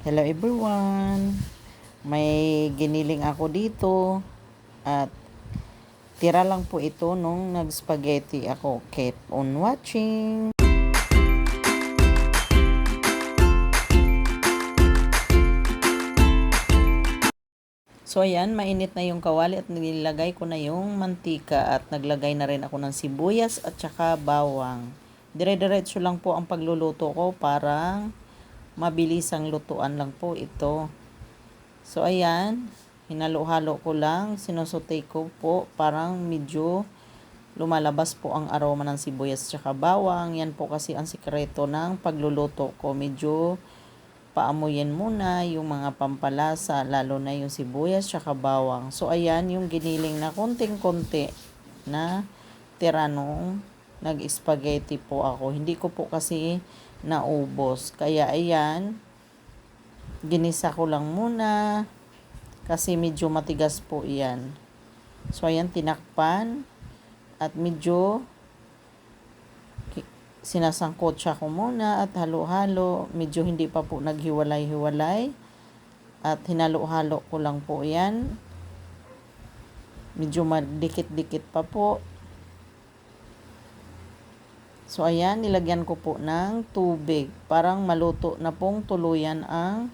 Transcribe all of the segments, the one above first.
Hello everyone! May giniling ako dito at tira lang po ito nung nag-spaghetti ako. Keep on watching! So ayan, mainit na yung kawali at nilagay ko na yung mantika at naglagay na rin ako ng sibuyas at saka bawang. Dire-diretso lang po ang pagluluto ko parang mabilis ang lutuan lang po ito. So ayan, hinalo-halo ko lang, sinusote ko po parang medyo lumalabas po ang aroma ng sibuyas at saka bawang. Yan po kasi ang sikreto ng pagluluto ko. Medyo paamuyin muna yung mga pampalasa, lalo na yung sibuyas tsaka bawang. So, ayan yung giniling na konting-konti na tira nag-spaghetti po ako. Hindi ko po kasi naubos. Kaya, ayan, ginisa ko lang muna kasi medyo matigas po iyan. So, ayan, tinakpan at medyo sinasangkot siya ko muna at halo-halo. Medyo hindi pa po naghiwalay-hiwalay. At hinalo-halo ko lang po yan. Medyo madikit-dikit pa po. So, ayan, nilagyan ko po ng tubig. Parang maluto na pong tuluyan ang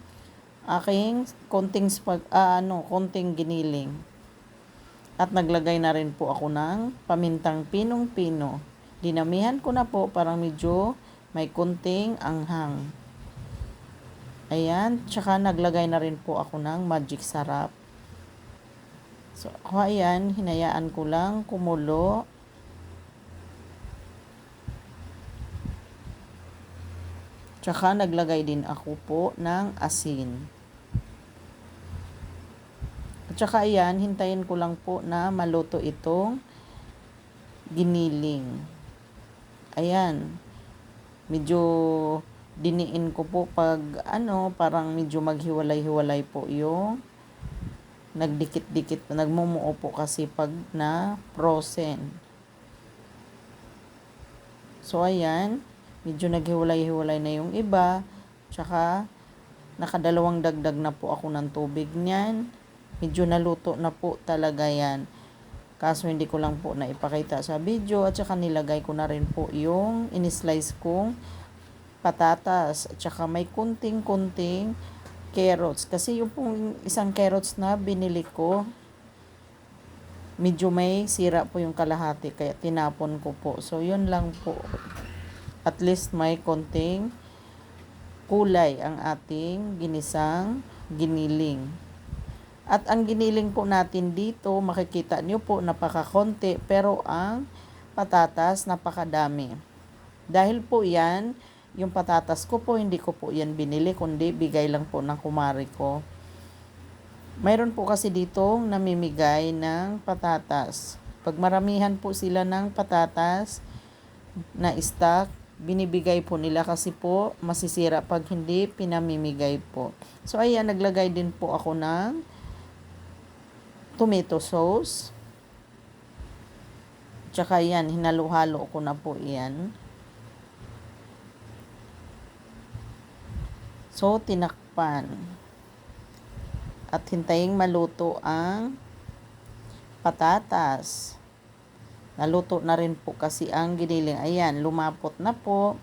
aking konting, spag, ah, ano, konting giniling. At naglagay na rin po ako ng pamintang pinong-pino. Dinamihan ko na po parang medyo may kunting anghang. Ayan, tsaka naglagay na rin po ako ng magic sarap. So, ayan, hinayaan ko lang kumulo. Tsaka naglagay din ako po ng asin. At tsaka ayan, hintayin ko lang po na maluto itong giniling. Ayan. Medyo diniin ko po pag ano, parang medyo maghiwalay-hiwalay po yung nagdikit-dikit, nagmumuo po kasi pag na frozen. So, ayan, medyo naghiwalay-hiwalay na yung iba. Tsaka, nakadalawang dagdag na po ako ng tubig niyan. Medyo naluto na po talaga yan. Kaso hindi ko lang po na ipakita sa video at saka nilagay ko na rin po yung in-slice kong patatas at saka may kunting-kunting carrots. Kasi yung pong isang carrots na binili ko, medyo may sira po yung kalahati kaya tinapon ko po. So yun lang po. At least may konting kulay ang ating ginisang giniling. At ang giniling po natin dito, makikita nyo po, napakakonti, pero ang patatas, napakadami. Dahil po yan, yung patatas ko po, hindi ko po yan binili, kundi bigay lang po ng kumari ko. Mayroon po kasi dito namimigay ng patatas. Pag maramihan po sila ng patatas na stock, binibigay po nila kasi po masisira pag hindi pinamimigay po. So ayan, naglagay din po ako ng tomato sauce. Tsaka yan, hinalo-halo ko na po yan. So, tinakpan. At hintaying maluto ang patatas. Naluto na rin po kasi ang giniling. Ayan, lumapot na po.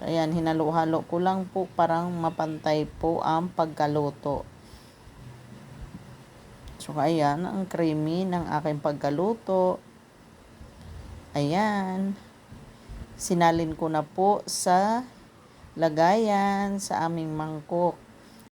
So, ayan, hinalo-halo ko lang po parang mapantay po ang pagkaluto. So, ayan, ang creamy ng aking pagkaluto. Ayan. Sinalin ko na po sa lagayan sa aming mangkok.